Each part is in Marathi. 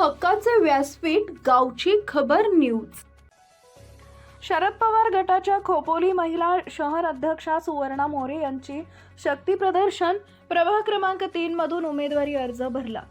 हक्काचे व्यासपीठ गावची खबर न्यूज. शरद पवार गटाच्या खोपोली महिला शहर अध्यक्षा सुवर्णा मोरे यांची शक्ती प्रदर्शन प्रभाग क्रमांक तीन मधून उमेदवारी अर्ज भरला.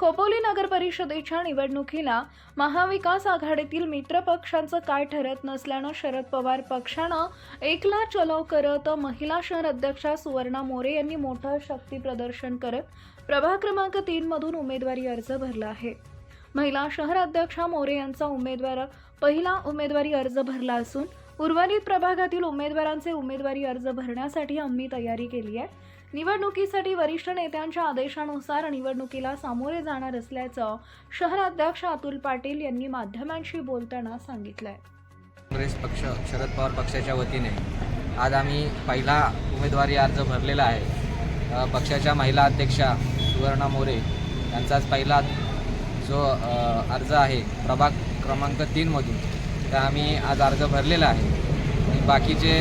खोपोली नगर परिषदेच्या निवडणुकीला महाविकास आघाडीतील मित्र पक्षांचं काय ठरत नसल्यानं शरद पवार पक्षानं एकला चलव करत महिला शहर अध्यक्षा सुवर्णा मोरे यांनी मोठं शक्ती प्रदर्शन करत प्रभाग क्रमांक तीनमधून उमेदवारी अर्ज भरला आहे. महिला शहराध्यक्षा मोरे यांचा उमेदवार पहिला उमेदवारी अर्ज भरला असून उर्वरित प्रभागातील उमेदवारांचे उमेदवारी अर्ज भरण्यासाठी आम्ही तयारी केली आहे. निवडणुकीसाठी वरिष्ठ नेत्यांच्या आदेशानुसार निवडणुकीला सामोरे जाणार असल्याचं शहराध्यक्ष अतुल पाटील यांनी माध्यमांशी बोलताना सांगितलंय. काँग्रेस पक्ष शरद पवार पक्षाच्या वतीने आज आम्ही पहिला उमेदवारी अर्ज भरलेला आहे. पक्षाच्या महिला अध्यक्षा सुवर्णा मोरे यांचाच पहिला जो अर्ज आहे प्रभाग क्रमांक तीनमधून तर आम्ही आज अर्ज भरलेला आहे. बाकीचे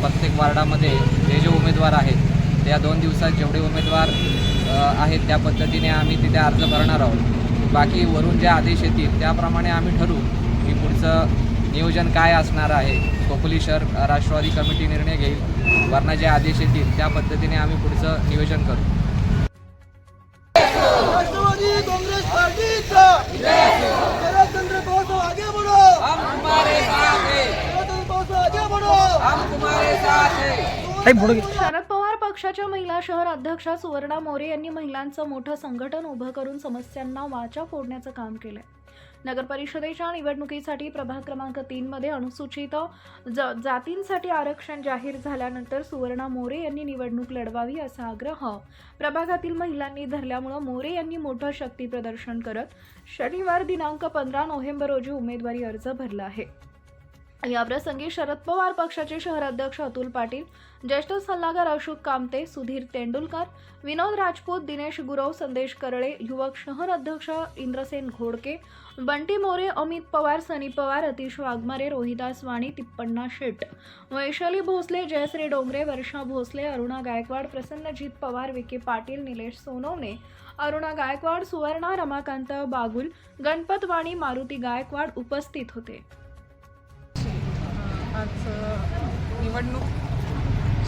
प्रत्येक वार्डामध्ये जे जे उमेदवार आहेत त्या दोन दिवसात जेवढे उमेदवार आहेत त्या पद्धतीने आम्ही तिथे अर्ज भरणार आहोत. बाकी वरून जे आदेश येतील त्याप्रमाणे आम्ही ठरवू की पुढचं नियोजन काय असणार आहे. कोकली शहर राष्ट्रवादी कमिटी निर्णय घेईल. वरनं जे आदेश येतील त्या पद्धतीने आम्ही पुढचं नियोजन करू. शरद पवार पक्षाच्या महिला शहर अध्यक्षा सुवर्णा मोरे यांनी महिलांचं मोठं संघटन उभं करून समस्यांना वाचा फोडण्याचं काम केलंय. नगर परिषदेच्या निवडणुकीसाठी प्रभाग क्रमांक तीन मध्ये अनुसूचित जातींसाठी आरक्षण जाहीर झाल्यानंतर सुवर्णा मोरे यांनी निवडणूक लढवावी असा आग्रह प्रभागातील महिलांनी धरल्यामुळं मोरे यांनी मोठं शक्ती प्रदर्शन करत शनिवार दिनांक पंधरा नोव्हेंबर रोजी उमेदवारी अर्ज भरला आहे. याप्रसंगी शरद पवार पक्षाचे शहराध्यक्ष अतुल पाटील ज्येष्ठ सल्लागार अशोक कामते सुधीर तेंडुलकर विनोद राजपूत दिनेश गुरव संदेश करळे युवक शहर अध्यक्ष इंद्रसेन घोडके बंटी मोरे अमित पवार सनी पवार अतिश वाघमारे रोहिदास वाणी तिप्पण्णा शेट वैशाली भोसले जयश्री डोंगरे वर्षा भोसले अरुणा गायकवाड प्रसन्नजीत पवार विके पाटील निलेश सोनवणे अरुणा गायकवाड सुवर्णा रमाकांत बागुल गणपत वाणी मारुती गायकवाड उपस्थित होते. आज निवडणूक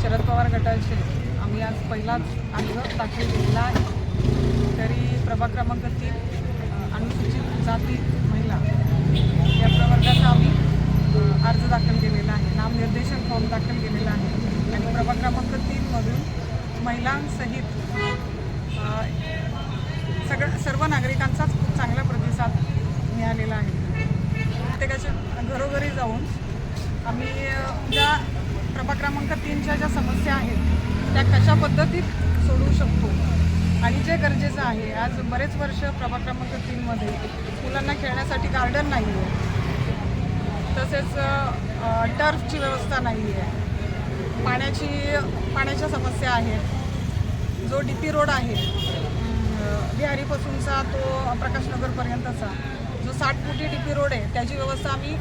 शरद पवार गटाचे. आम्ही आज पहिलाच अर्ज दाखल केलेला आहे तरी प्रभाग क्रमांक तीन अनुसूचित जाती महिला. या प्रवर्गाचा आम्ही अर्ज दाखल केलेला आहे. नामनिर्देशन फॉर्म दाखल केलेला आहे. आणि प्रभाग क्रमांक तीनमधून महिलांसहित अ, सगळ्या सर्व नागरिकांचाच खूप चांगला प्रतिसाद मिळालेला आहे. प्रत्येकाच्या घरोघरी जाऊन आम्ही ज्या प्रभाग क्रमांक तीनच्या ज्या समस्या आहेत त्या कशा पद्धतीत सोडवू शकतो? आणि जे गरजेचं आहे आज बरेच वर्ष प्रभाग क्रमांक तीनमध्ये मुलांना खेळण्यासाठी गार्डन नाही आहे तसेच टर्फची व्यवस्था नाही आहे पाण्याची पाण्याच्या समस्या आहेत. जो डी पी रोड आहे बिहारीपासूनचा तो प्रकाशनगरपर्यंतचा जो साठ फुटी डी पी रोड आहे त्याची व्यवस्था आम्ही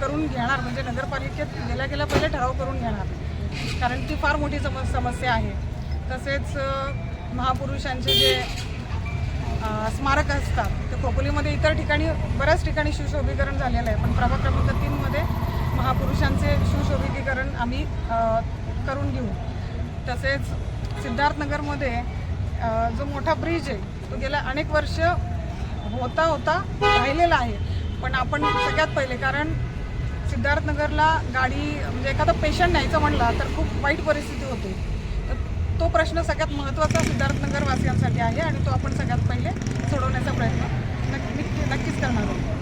करून घेणार. म्हणजे नगरपालिकेत गेल्या गेल्या पहिले ठराव करून घेणार. कारण ती फार मोठी सम समस्या आहे. तसेच महापुरुषांचे जे स्मारक असतात ते खोपोलीमध्ये इतर ठिकाणी बऱ्याच ठिकाणी शिवशोभीकरण झालेलं आहे. पण प्रभाग क्रमांक तीनमध्ये महापुरुषांचे शिवशोभीकरण आम्ही करून घेऊ. तसेच सिद्धार्थनगरमध्ये जो मोठा ब्रिज आहे तो गेल्या अनेक वर्ष होता होता राहिलेला आहे. पण आपण सगळ्यात पहिले कारण सिद्धार्थनगरला गाडी म्हणजे एखादा पेशंट न्यायचं म्हणला तर खूप वाईट परिस्थिती होते. तर तो प्रश्न सगळ्यात महत्त्वाचा सिद्धार्थनगरवासियांसाठी आहे आणि तो आपण सगळ्यात पहिले सोडवण्याचा प्रयत्न नक्की नक्कीच करणार आहोत.